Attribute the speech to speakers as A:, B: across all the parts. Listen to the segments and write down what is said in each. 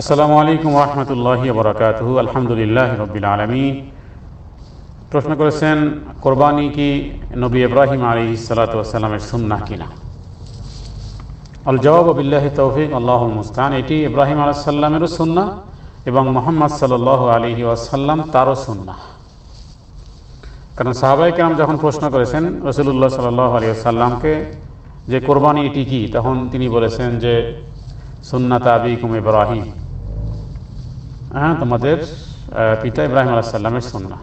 A: আসসালামু আলাইকুম রহমতুল্লাহ বরকাত আলহামদুলিল্লাহ রবিল আলমী প্রশ্ন করেছেন, কোরবানি কি নবী ইব্রাহিম আলী সালাতামের সুন্না কিনা? আল জবাব বিল্লাহ তৌফিক আল্লাহ মুস্তান এটি ইব্রাহিম আলাইসাল্লামেরও সুন্না এবং মোহাম্মদ সাল আলী ওয়াসাল্লাম তারও সুন্না কারণ সাহাবাই কেরাম যখন প্রশ্ন করেছেন রসুল্লাহ সাল আলী আসাল্লামকে যে কোরবানি এটি কি, তখন তিনি বলেছেন যে, সুন্নাত আবিকুম ইব্রাহিম। হ্যাঁ তোমাদের পিতা ইব্রাহিম আলাহিসাল্লামের সুন্না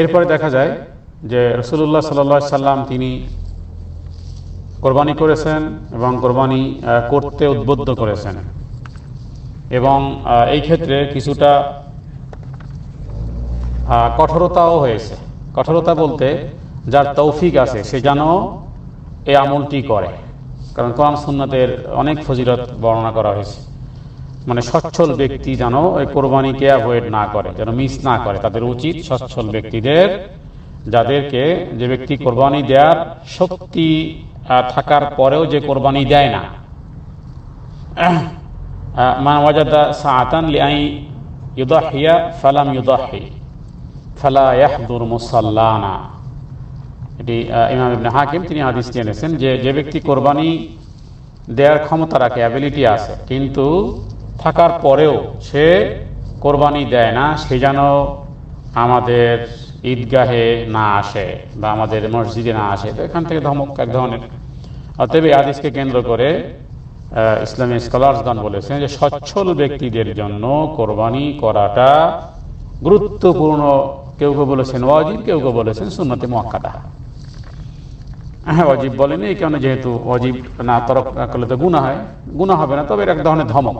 A: এরপরে দেখা যায় যে রসুল্লাহ সাল্লা সাল্লাম তিনি কোরবানি করেছেন এবং কোরবানি করতে উদ্বুদ্ধ করেছেন। এবং এই ক্ষেত্রে কিছুটা কঠোরতাও হয়েছে। কঠোরতা বলতে যার তৌফিক আছে, সে যেন এই আমলটি করে। কারণ কোরআন সুন্নাতের অনেক ফজিলত বর্ণনা করা হয়েছে। মানে সচ্ছল ব্যক্তি যেন ওই কোরবানিকে অ্যাভয়েড না করে, যেন মিস না করে। তাদের উচিত সচ্ছল ব্যক্তিদের, যাদেরকে যে ব্যক্তি কোরবানি দেওয়ার শক্তি থাকার পরেও যে কোরবানি দেয় না। এটি হাকিম, তিনি যে যে ব্যক্তি কোরবানি দেওয়ার ক্ষমতা রাখে অ্যাবিলিটি আছে, কিন্তু থাকার পরেও সে কোরবানি দেয় না, সে যেন আমাদের ঈদগাহে না আসে বা আমাদের মসজিদে না আসে। তো এখান থেকে ধমক এক ধরনের। অতএব হাদিসকে কেন্দ্র করে ইসলামী স্কলার্সগণ বলেছেন যে সচ্ছল ব্যক্তিদের জন্য কোরবানি করাটা গুরুত্বপূর্ণ। কেউ কেউ বলেছেন ওয়াজিব, কেউ কেউ বলেছেন সুন্নতে মক্কাদা হ্যাঁ অজিব বলেনি এই কারণে যেহেতু অজিব না তরক করলে তো গুণা হয়। গুণা হবে না, তবে এক ধরনের ধমক।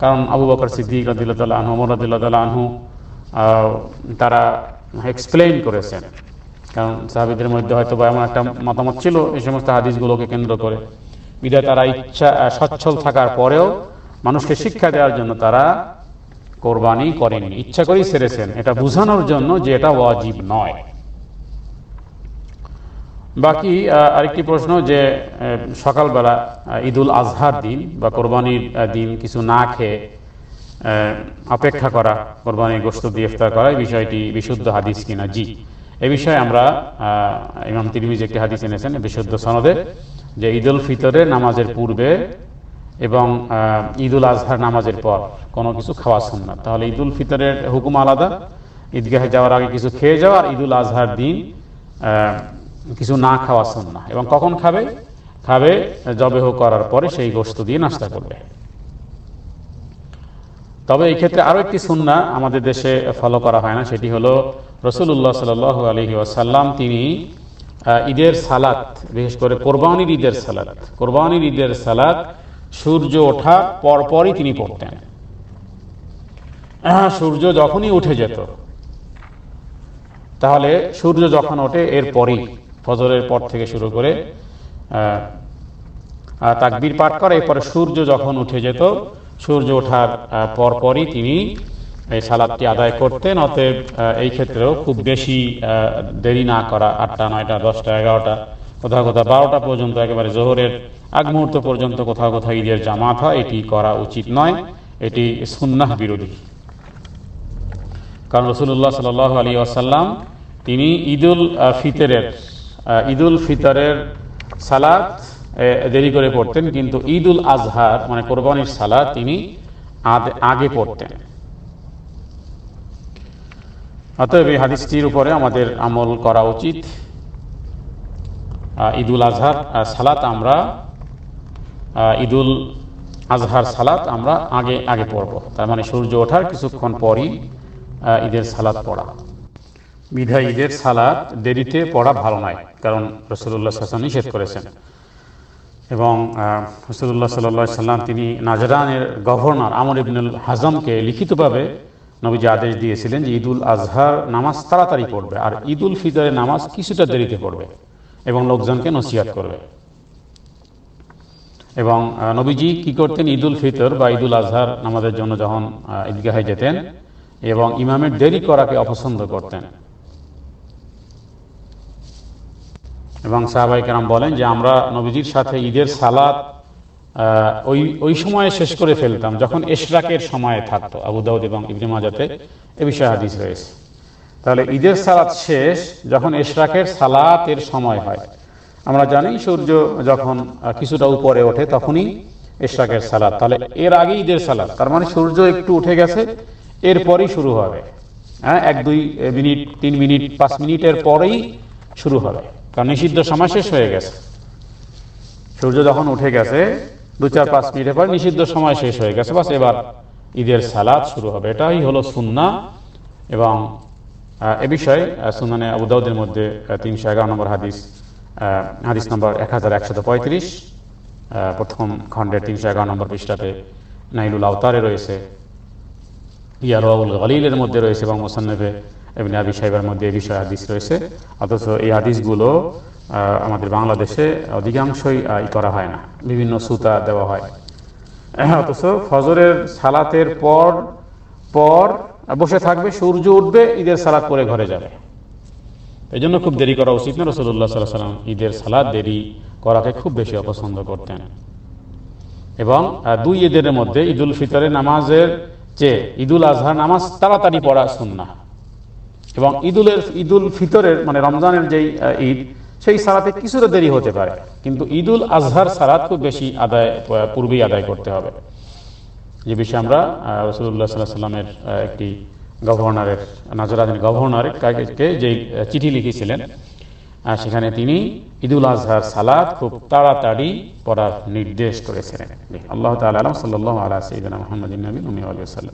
A: কারণ আবু বকর সিদ্দিক রদিল্লা আনহু ওমর রদিল্লা আনহু তারা এক্সপ্লেইন করেছেন। কারণ সাহাবিদের মধ্যে হয়তো বা এমন একটা মতামত ছিল, এই সমস্ত হাদিসগুলোকে কেন্দ্র করে। বিদায় তারা ইচ্ছা সচ্ছল থাকার পরেও মানুষকে শিক্ষা দেওয়ার জন্য তারা কোরবানি করেননি। ইচ্ছা করেই সেরেছেন। এটা বোঝানোর জন্য যে এটা ওয়াজিব নয়। বাকি আরেকটি প্রশ্ন যে সকালবেলা ঈদুল আজহার দিন বা কোরবানির দিন কিছু না খেয়ে অপেক্ষা করা কোরবানির গোস্ত দিয়ে ইফতার করা এই বিষয়টি বিশুদ্ধ হাদিস কিনা? জি। এ বিষয়ে আমরা ইমাম তিরমিজ একটি হাদিস এনেছেন বিশুদ্ধ সনদে যে ঈদুল ফিতরের নামাজের পূর্বে এবং ঈদুল আজহার নামাজের পর কোনো কিছু খাওয়া সুন্নাত। তাহলে ঈদুল ফিতরের হুকুম আলাদা। ঈদগাহে যাওয়ার আগে কিছু খেয়ে যাওয়া আর ঈদুল আজহার দিন কিছু না খাওয়া সুন্না এবং কখন খাবে? খাবে জবেহ করার পরে সেই গোস্ত দিয়ে নাস্তা করবে। তবে এই ক্ষেত্রে আরও একটি সুন্না আমাদের দেশে ফলো করা হয় না, সেটি হলো রসুল্লাহ সাল আলহি আসাল্লাম তিনি ঈদের সালাত, বিশেষ করে কোরবানির ঈদের সালাত, কোরবানির ঈদের সালাত সূর্য ওঠা পরপরই তিনি পড়তেন। সূর্য যখনই উঠে যেত, তাহলে সূর্য যখন ওঠে এর পরেই ফজরের পর থেকে শুরু করে তাকবীর পাঠ করে, এরপরে সূর্য যখন উঠে যেত, সূর্য ওঠার পরপরই তিনি এই সালাদটি আদায় করতেন। অতএব এই ক্ষেত্রেও খুব বেশি দেরি না করা আটটা, নয়টা, দশটা, এগারোটা, কোথাও কোথাও বারোটা পর্যন্ত একেবারে জোহরের আগ মুহূর্ত পর্যন্ত কোথাও কোথাও ঈদের জামাত হয়। এটি করা উচিত নয়, এটি সুন্নাহ বিরোধী। কারণ রসুল্লাহ সাল আলী আসাল্লাম তিনি ঈদুল ফিতরের ঈদুল ফিতরের সালাত দেরি করে পড়তেন, কিন্তু ঈদুল আজহার মানে কোরবানির সালাত তিনি আগে পড়তেন। অতএব এই হাদিসটির উপরে আমাদের আমল করা উচিত। ঈদুল আজহার সালাত আমরা ঈদুল আজহার সালাত আমরা আগে আগে পড়ব। তার মানে সূর্য ওঠার কিছুক্ষণ পরই ঈদের সালাত পড়া। বিধায় ঈদের সালাত দেরিতে পড়া ভালো নয়। কারণ রসুল্লাহ হাসান নিষেধ করেছেন। এবং রসুল্লাহ সাল্লা সাল্লাম তিনি নাজরানের গভর্নর আমর ইবনুল হাজমকে লিখিতভাবে নবীজি আদেশ দিয়েছিলেন যে ঈদুল আজহার নামাজ তাড়াতাড়ি পড়বে আর ঈদুল ফিতরের নামাজ কিছুটা দেরিতে পড়বে এবং লোকজনকে নসিহাত করবে। এবং নবীজি কি করতেন? ঈদুল ফিতর বা ঈদুল আজহার নামাজের জন্য যখন ঈদগাহে যেতেন এবং ইমামের দেরি করাকে অপছন্দ করতেন। এবং সাহাবাই কেরাম বলেন যে আমরা নবীজির সাথে ঈদের সালাদ ওই ওই সময়ে শেষ করে ফেলতাম, যখন এশরাকের সময় থাকতো, আবু দাউদ এবং ইবনে মাজাতে এ বিষয়ে হাদিস রয়েছে। তাহলে ঈদের সালাত শেষ যখন এশরাকের সালাতের সময় হয়। আমরা জানি সূর্য যখন কিছুটা উপরে ওঠে তখনই এশরাকের সালাত। তাহলে এর আগে ঈদের সালাত, তার মানে সূর্য একটু উঠে গেছে, এরপরই শুরু হবে। হ্যাঁ এক, দুই মিনিট, তিন মিনিট, পাঁচ মিনিটের পরেই শুরু হবে। কারণ নিষিদ্ধ সময় শেষ হয়ে গেছে। সূর্য যখন উঠে গেছে, দু চার পাঁচ মিনিটের পর নিষিদ্ধ সময় শেষ হয়ে গেছে। বাস এবার ঈদের সালাদ শুরু হবে। এটাই হলো সুন্না এবং এ বিষয়ে সুনানে আবু দাউদের মধ্যে তিনশো এগারো নম্বর হাদিস হাদিস নম্বর এক হাজার একশত পঁয়ত্রিশ প্রথম খণ্ডের তিনশো এগারো নম্বর পৃষ্ঠাতে নাইলুল আওতারে রয়েছে। ইয়ারুল গলিলের মধ্যে রয়েছে এবং মোসান্নফে এমনি আবি সাহেবের মধ্যে এই বিষয়ে হাদিস রয়েছে। অথচ এই হাদিসগুলো আমাদের বাংলাদেশে অধিকাংশই ই করা হয় না। বিভিন্ন সুতা দেওয়া হয়। হ্যাঁ, অথচ ফজরের সালাতের পর পর বসে থাকবে সূর্য উঠবে ঈদের সালাত করে ঘরে যাবে। এই জন্য খুব দেরি করা উচিত না। রসুল্লাহ সাল্লাহ সাল্লাম ঈদের সালাদ দেরি করাকে খুব বেশি অপছন্দ করতেন। এবং দুই ঈদের মধ্যে ঈদুল ফিতরের নামাজের চেয়ে ঈদুল আজহার নামাজ তাড়াতাড়ি পড়া সুন্নাহ। এবং ঈদুলের ঈদুল ফিতরের মানে রমজানের যেই ঈদ সেই সালাতে কিছুটা দেরি হতে পারে। কিন্তু ঈদুল আজহার সালাত খুব বেশি আদায় পূর্বেই আদায় করতে হবে। যে বিষয়ে আমরা রসুল্লাহ সাল্লাহ সাল্লামের একটি গভর্নরের নাজরাদিন গভর্নরের কাকে আহ, চিঠি লিখেছিলেন সেখানে তিনি ঈদুল আজহার সালাদ খুব তাড়াতাড়ি পড়ার নির্দেশ করেছিলেন। আল্লাহ তাআলা আলম সাল্লাহ আলা সঈদিনা মোহাম্মদ নবী আলিয়া সাল্লাম